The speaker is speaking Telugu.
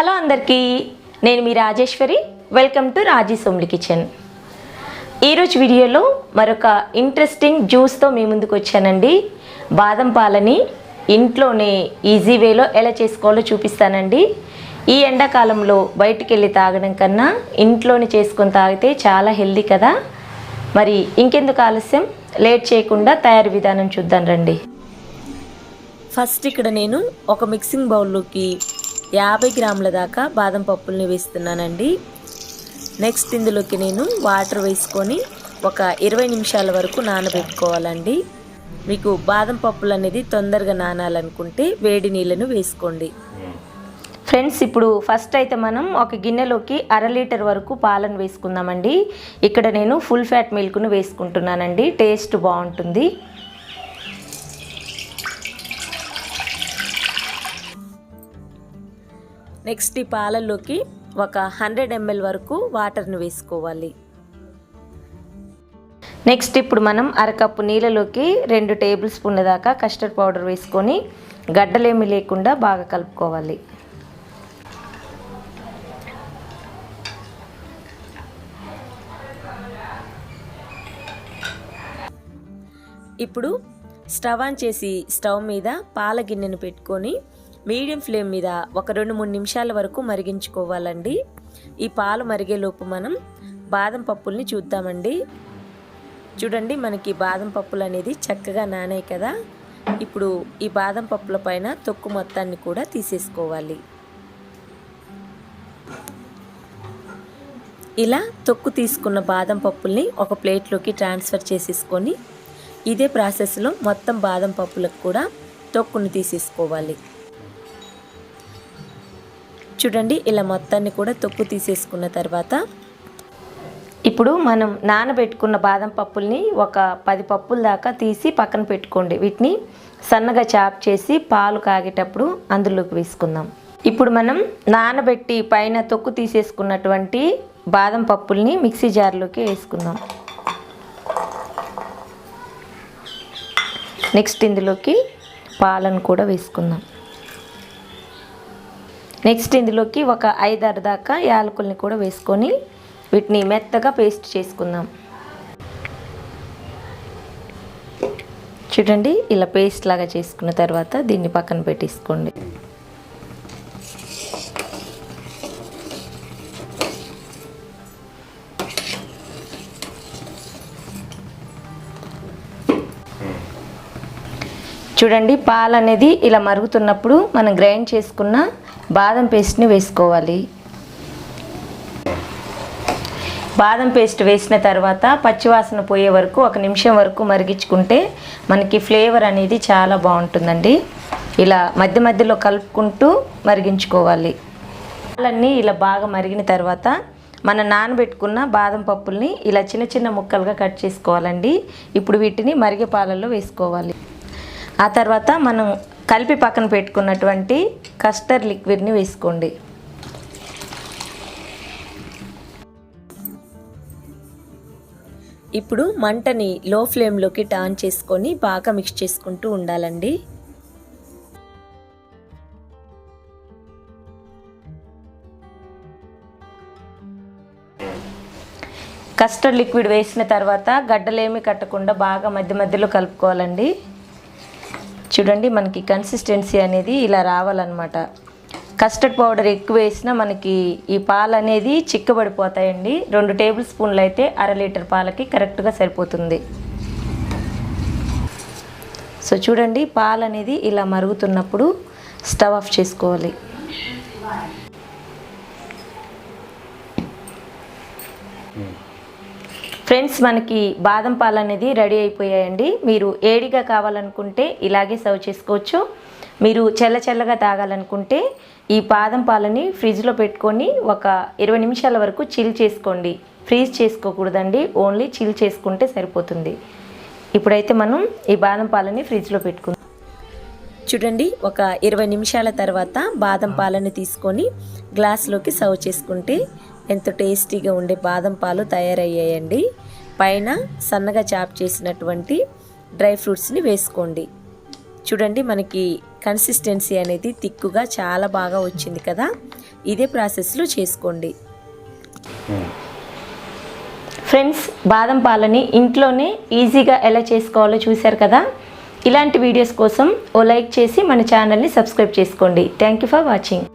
హలో అందరికీ నేను మీ Rajeshwari. Welcome to Raji Somli kitchen. ఈరోజు వీడియోలో మరొక ఇంట్రెస్టింగ్ జ్యూస్తో మీ ముందుకు వచ్చానండి. బాదం పాలని ఇంట్లోనే ఈజీ వేలో ఎలా చేసుకోవాలో చూపిస్తానండి. ఈ ఎండాకాలంలో బయటికి వెళ్ళి తాగడం కన్నా ఇంట్లోనే చేసుకొని తాగితే చాలా హెల్దీ కదా. మరి ఇంకెందుకు ఆలస్యం? లేట్ చేయకుండా తయారీ విధానం చూద్దాం రండి. ఫస్ట్ ఇక్కడ నేను ఒక మిక్సింగ్ బౌల్లోకి యాభై గ్రాముల దాకా బాదం పప్పుల్ని వేస్తున్నానండి. నెక్స్ట్ ఇందులోకి నేను వాటర్ వేసుకొని ఒక ఇరవై నిమిషాల వరకు నానబెట్టుకోవాలండి. మీకు బాదం పప్పులు అనేది తొందరగా నానాలనుకుంటే వేడి నీళ్ళను వేసుకోండి. ఫ్రెండ్స్ ఇప్పుడు ఫస్ట్ అయితే మనం ఒక గిన్నెలోకి అర లీటర్ వరకు పాలను వేసుకుందామండి. ఇక్కడ నేను ఫుల్ ఫ్యాట్ మిల్క్ను వేసుకుంటున్నానండి. టేస్ట్ బాగుంటుంది. నెక్స్ట్ ఈ పాలల్లోకి ఒక హండ్రెడ్ ఎంఎల్ వరకు వాటర్ని వేసుకోవాలి. నెక్స్ట్ ఇప్పుడు మనం అరకప్పు నీళ్ళలోకి రెండు టేబుల్ స్పూన్ల దాకా కస్టర్డ్ పౌడర్ వేసుకొని గడ్డలేమి లేకుండా బాగా కలుపుకోవాలి. ఇప్పుడు స్టవ్ ఆన్ చేసి స్టవ్ మీద పాల గిన్నెను పెట్టుకొని మీడియం ఫ్లేమ్ మీద ఒక రెండు మూడు నిమిషాల వరకు మరిగించుకోవాలండి. ఈ పాలు మరిగేలోపు మనం బాదం పప్పుల్ని చూద్దామండి. చూడండి మనకి బాదం పప్పులు అనేది చక్కగా నానాయి కదా. ఇప్పుడు ఈ బాదం పప్పుల పైన తొక్కు మొత్తాన్ని కూడా తీసేసుకోవాలి. ఇలా తొక్కు తీసుకున్న బాదం పప్పుల్ని ఒక ప్లేట్లోకి ట్రాన్స్ఫర్ చేసేసుకొని ఇదే ప్రాసెస్లో మొత్తం బాదం పప్పులకు కూడా తొక్కును తీసేసుకోవాలి. చూడండి ఇలా మొత్తాన్ని కూడా తొక్కు తీసేసుకున్న తర్వాత ఇప్పుడు మనం నానబెట్టుకున్న బాదం పప్పుల్ని ఒక పది పప్పుల దాకా తీసి పక్కన పెట్టుకోండి. వీటిని సన్నగా చాప్ చేసి పాలు కాగేటప్పుడు అందులోకి వేసుకుందాం. ఇప్పుడు మనం నానబెట్టి పైన తొక్కు తీసేసుకున్నటువంటి బాదం పప్పుల్ని మిక్సీ జార్లోకి వేసుకుందాం. నెక్స్ట్ ఇందులోకి పాలను కూడా వేసుకుందాం. నెక్స్ట్ ఇందులోకి ఒక ఐదారు దాకా యాలకుల్ని కూడా వేసుకొని వీటిని మెత్తగా పేస్ట్ చేసుకుందాం. చూడండి ఇలా పేస్ట్ లాగా చేసుకున్న తర్వాత దీన్ని పక్కన పెట్టేసుకోండి. చూడండి పాలు అనేది ఇలా మరుగుతున్నప్పుడు మనం గ్రైండ్ చేసుకున్న బాదం పేస్ట్ని వేసుకోవాలి. బాదం పేస్ట్ వేసిన తర్వాత పచ్చివాసన పోయే వరకు ఒక నిమిషం వరకు మరిగించుకుంటే మనకి ఫ్లేవర్ అనేది చాలా బాగుంటుందండి. ఇలా మధ్య మధ్యలో కలుపుకుంటూ మరిగించుకోవాలి. పాలన్నీ ఇలా బాగా మరిగిన తర్వాత మనం నానబెట్టుకున్న బాదం పప్పుల్ని ఇలా చిన్న చిన్న ముక్కలుగా కట్ చేసుకోవాలండి. ఇప్పుడు వీటిని మరిగే పాలల్లో వేసుకోవాలి. ఆ తర్వాత మనం కలిపి పక్కన పెట్టుకున్నటువంటి కస్టర్డ్ లిక్విడ్ని వేసుకోండి. ఇప్పుడు మంటని లో ఫ్లేమ్లోకి టర్న్ చేసుకొని బాగా మిక్స్ చేసుకుంటూ ఉండాలండి. కస్టర్డ్ లిక్విడ్ వేసిన తర్వాత గడ్డలేమి కట్టకుండా బాగా మధ్య మధ్యలో కలుపుకోవాలండి. చూడండి మనకి కన్సిస్టెన్సీ అనేది ఇలా రావాలన్నమాట. కస్టర్డ్ పౌడర్ ఎక్కువ వేసినా మనకి ఈ పాలు అనేది చిక్కబడిపోతాయండి. రెండు టేబుల్ స్పూన్లు అయితే అర లీటర్ పాలకి కరెక్ట్గా సరిపోతుంది. సో చూడండి పాలు అనేది ఇలా మరుగుతున్నప్పుడు స్టవ్ ఆఫ్ చేసుకోవాలి. Hmm. ఫ్రెండ్స్ మనకి బాదం పాలు అనేది రెడీ అయిపోయాయండి. మీరు ఏడిగా కావాలనుకుంటే ఇలాగే సర్వ్ చేసుకోవచ్చు. మీరు చల్ల చల్లగా తాగాలనుకుంటే ఈ బాదం పాలని ఫ్రిడ్జ్లో పెట్టుకొని ఒక ఇరవై నిమిషాల వరకు చిల్ చేసుకోండి. ఫ్రీజ్ చేసుకోకూడదండి. ఓన్లీ చిల్ చేసుకుంటే సరిపోతుంది. ఇప్పుడైతే మనం ఈ బాదం పాలని ఫ్రిడ్జ్లో పెట్టుకుందాం. చూడండి ఒక ఇరవై నిమిషాల తర్వాత బాదం పాలను తీసుకొని గ్లాస్లోకి సర్వ్ చేసుకుంటే ఎంతో టేస్టీగా ఉండే బాదం పాలు తయారయ్యాయండి. పైన సన్నగా చాప్ చేసినటువంటి డ్రై ఫ్రూట్స్ని వేసుకోండి. చూడండి మనకి కన్సిస్టెన్సీ అనేది తిక్కుగా చాలా బాగా వచ్చింది కదా. ఇదే ప్రాసెస్లో చేసుకోండి. ఫ్రెండ్స్ బాదం పాలని ఇంట్లోనే ఈజీగా ఎలా చేసుకోవాలో చూశారు కదా? ఇలాంటి వీడియోస్ కోసం ఓ లైక్ చేసి మన ఛానల్ని సబ్స్క్రైబ్ చేసుకోండి. Thank you for watching.